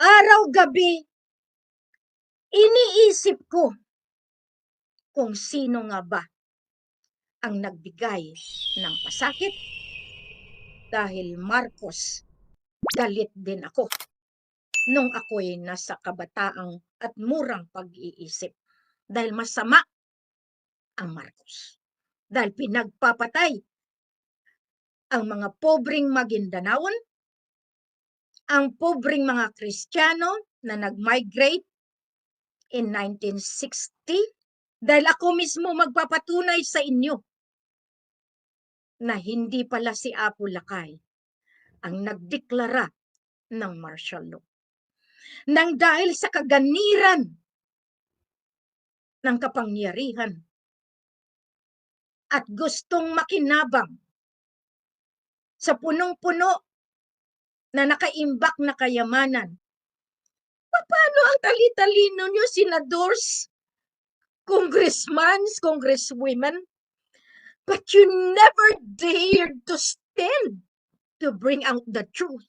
Araw-gabi, iniisip ko kung sino nga ba ang nagbigay ng pasakit dahil Marcos, galit din ako nung ako'y nasa kabataang at murang pag-iisip dahil masama ang Marcos. Dahil pinagpapatay ang mga pobreng Maguindanaon, ang pobreng mga Kristiyano na nag-migrate in 1960 dahil ako mismo magpapatunay sa inyo na hindi pala si Apo Lakay ang nagdeklara ng martial law. Nang dahil sa kaganiran ng kapangyarihan at gustong makinabang sa punong-puno na nakaimbak na kayamanan. Paano ang tali-talino nyo, senadors, congressmen, congresswomen? But you never dared to stand to bring out the truth.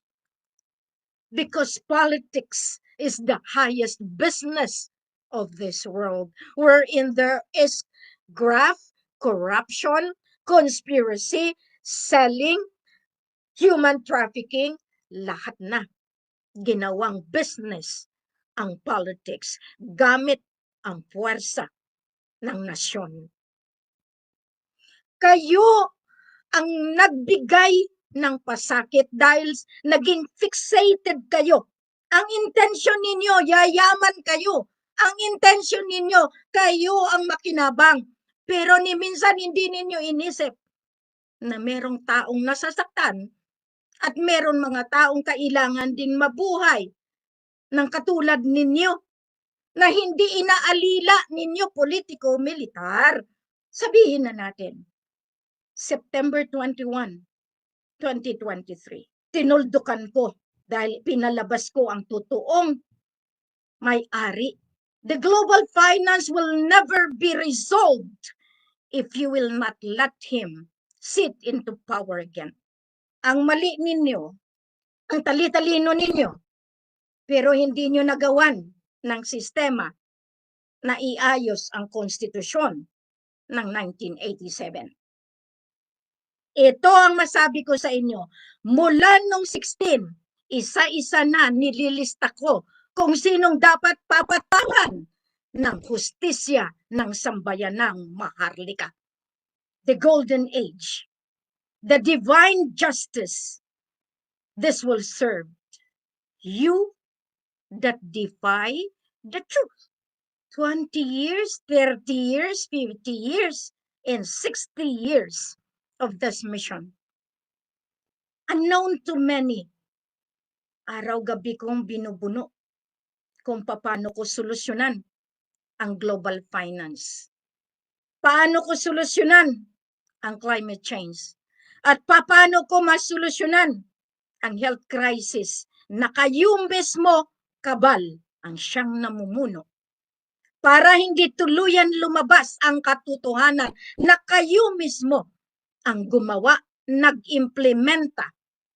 Because politics is the highest business of this world, wherein there is graft, corruption, conspiracy, selling, human trafficking, lahat na ginawang business ang politics gamit ang puwersa ng nasyon. Kayo ang nagbigay ng pasakit dahil naging fixated kayo. Ang intensyon ninyo, yayaman kayo. Ang intensyon ninyo, kayo ang makinabang. Pero ni minsan hindi ninyo inisip na merong taong nasasaktan at meron mga taong kailangan ding mabuhay ng katulad ninyo na hindi inaalila ninyo politiko-militar. Sabihin na natin, September 21, 2023, tinuldukan ko dahil pinalabas ko ang totoong may-ari. The global finance will never be resolved if you will not let him sit into power again. Ang mali ninyo, ang tali-talino ninyo, pero hindi nyo nagawan ng sistema na iayos ang konstitusyon ng 1987. Ito ang masabi ko sa inyo. Mula nung 16, isa-isa na nililista ko kung sinong dapat papatawan ng hustisya ng sambayanang maharlika. The golden age, the divine justice, this will serve you that defy the truth. 20 years, 30 years, 50 years, and 60 years of this mission. Unknown to many, araw-gabi kong binubuno kung paano ko solusyonan ang global finance. Paano ko solusyonan ang climate change? At paano ko masolusyonan ang health crisis na kayo mismo kabal ang siyang namumuno para hindi tuluyan lumabas ang katotohanan na kayo mismo ang gumawa, nag-implementa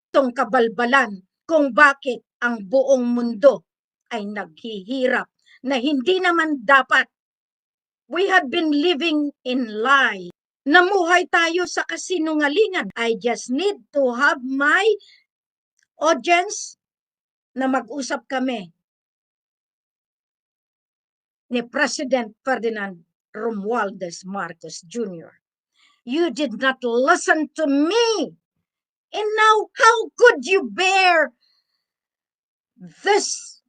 tong kabalbalan kung bakit ang buong mundo ay naghihirap na hindi naman dapat. We have been living in lie. Namuhay tayo sa kasinungalingan. I just need to have my audience na mag-usap kami ni President Ferdinand Romualdez Marcos Jr. You did not listen to me. And now, how could you bear this?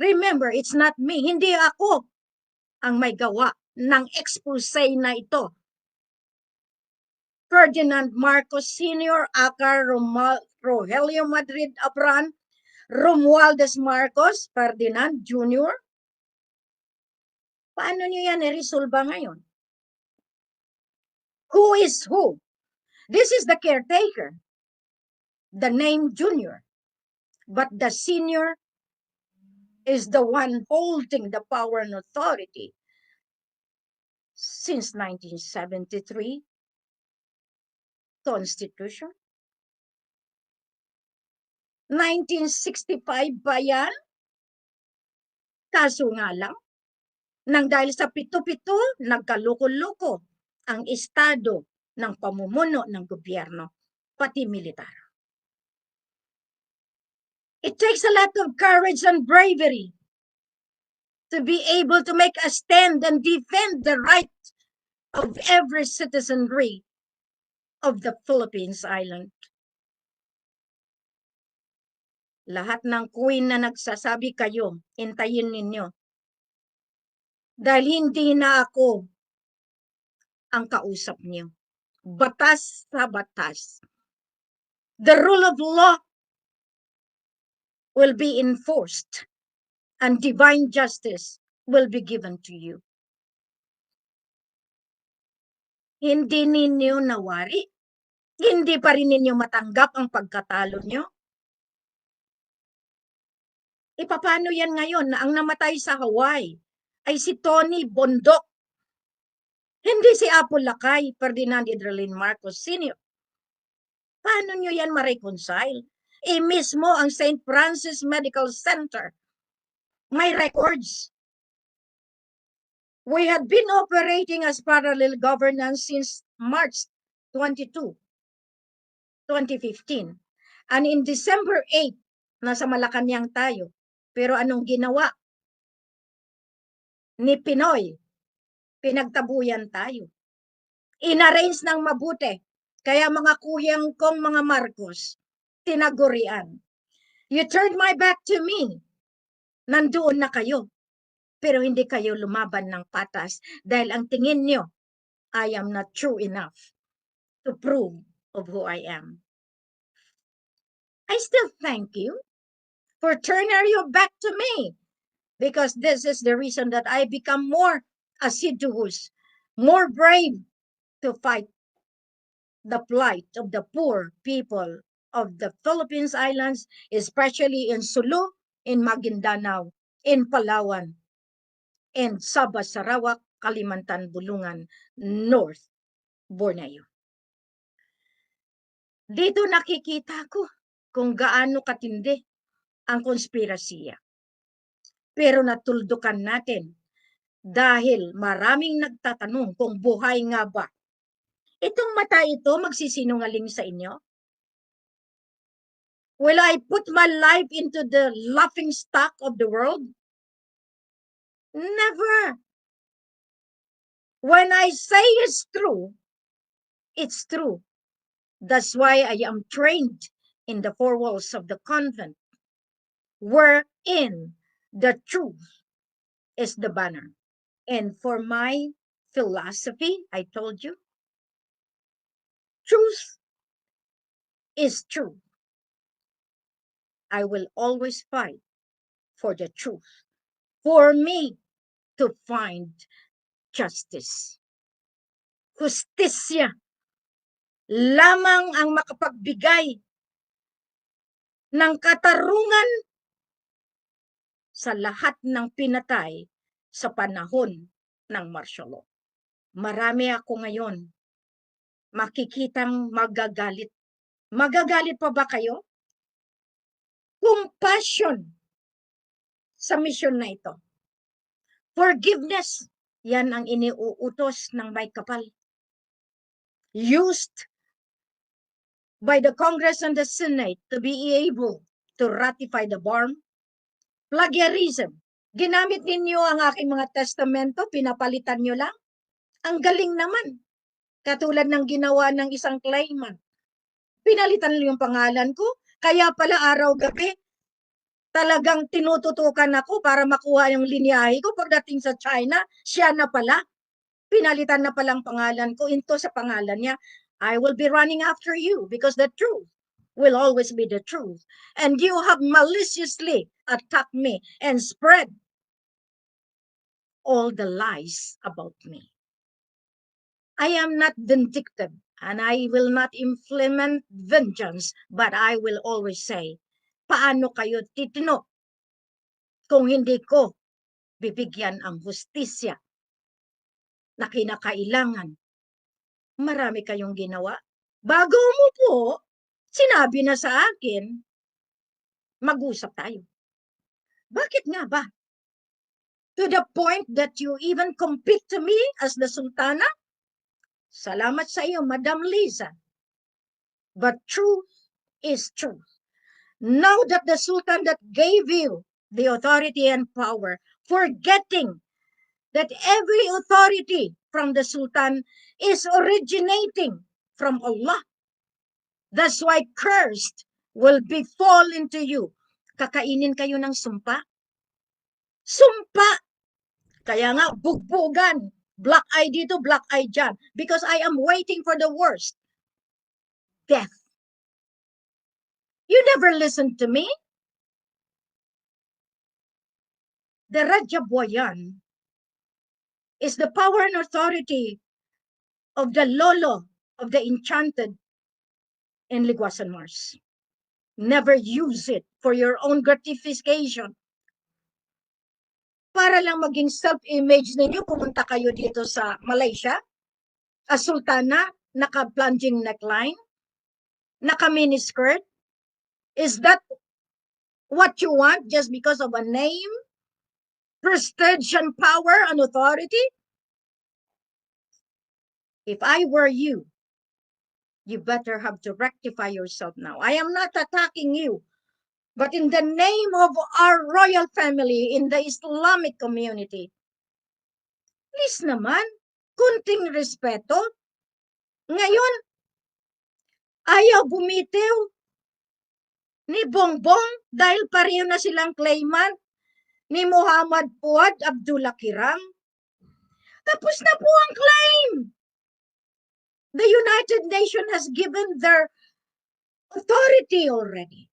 Remember, it's not me. Hindi ako ang may gawa ng expose na ito. Ferdinand Marcos Sr., Acar Romal, Rogelio Madrid Abran, Romualdez Marcos, Ferdinand Jr., Paano nyo yan i-resolve ngayon? Who is who? This is the caretaker. The name junior. But the senior is the one holding the power and authority since 1973 Constitution. 1965 ba yan? Kaso nga lang, nang dahil sa pito-pito, nagkaloko-loko ang estado ng pamumuno ng gobyerno, pati militar. It takes a lot of courage and bravery to be able to make a stand and defend the right of every citizenry of the Philippines island. Lahat ng queen na nagsasabi kayo, intayin ninyo. Dahil hindi na ako ang kausap niyo. Batas sa batas. The rule of law will be enforced and divine justice will be given to you. Hindi ninyo nawari. Hindi pa rin ninyo matanggap ang pagkatalo nyo. Ipapano yan ngayon na ang namatay sa Hawaii ay si Tony Bondok. Hindi si Apo Lakay, Ferdinand Idralin Marcos Sr. Paano nyo yan ma-reconcile? Eh mismo ang St. Francis Medical Center may records. We had been operating as parallel governance since March 22, 2015. And in December 8, nasa Malacanang tayo. Pero anong ginawa? Ni Pinoy, pinagtabuyan tayo. Inarrange ng mabuti. Kaya mga kuyang kong mga Marcos, tinagurian. You turned my back to me. Nandoon na kayo. Pero hindi kayo lumaban ng patas dahil ang tingin nyo, I am not true enough to prove of who I am. I still thank you for turning your back to me because this is the reason that I become more assiduous, more brave to fight the plight of the poor people of the Philippines Islands, especially in Sulu, in Maguindanao, in Palawan, and Sabah, Sarawak, Kalimantan, Bulungan, North Borneo. Dito nakikita ko kung gaano katindi ang konspirasiya. Pero natuldukan natin dahil maraming nagtatanong kung buhay nga ba. Itong mata ito magsisinungaling sa inyo? Will I put my life into the laughing stock of the world? Never. When I say it's true, it's true. That's why I am trained in the four walls of the convent, wherein the truth is the banner. And for my philosophy, I told you, truth is true. I will always fight for the truth, for me to find justice. Justisya lamang ang makapagbigay ng katarungan sa lahat ng pinatay sa panahon ng martial law. Marami ako ngayon makikitang magagalit. Magagalit pa ba kayo? Compassion sa mission na ito. Forgiveness, yan ang iniuutos ng may kapal. Used by the Congress and the Senate to be able to ratify the BARM. Plagiarism. Ginamit ninyo ang aking mga testamento, pinapalitan nyo lang. Ang galing naman. Katulad ng ginawa ng isang claimant. Pinalitan nyo yung pangalan ko, kaya pala araw-gabi, talagang tinututukan ako para makuha yung linyahe ko. Pagdating sa China, siya na pala. Pinalitan na palang pangalan ko into sa pangalan niya. I will be running after you because the truth will always be the truth. And you have maliciously attacked me and spread all the lies about me. I am not vindictive and I will not implement vengeance, but I will always say, paano kayo titino kung hindi ko bibigyan ang hustisya na kinakailangan marami kayong ginawa. Bago mo po, sinabi na sa akin, mag-usap tayo. Bakit nga ba? to the point that you even compete to me as the Sultana? Salamat sa iyo, Madam Liza. But truth is truth. Now that the Sultan that gave you the authority and power, forgetting that every authority from the Sultan is originating from Allah. That's why cursed will befall into you. Kakainin kayo ng sumpa. Sumpa! Kaya nga, bugbugan. Black eye dito, black eye dyan. Because I am waiting for the worst. Death. You never listened to me. The Raja Boyan is the power and authority of the Lolo of the enchanted in Liguasan Mars. Never use it for your own gratification. Para lang maging self-image ninyo, pumunta kayo dito sa Malaysia, as sultana, naka-plunging neckline, naka-miniskirt. Is that what you want just because of a name, prestige and power and authority? If I were you, you better have to rectify yourself now. I am not attacking you, but in the name of our royal family in the Islamic community, please naman, kunting respeto. Ngayon, ayaw bumitiw ni Bongbong dahil pareho na silang claimant ni Muhammad Fuad Abdullah Kiram. Tapos na po ang claim. The United Nations has given their authority already.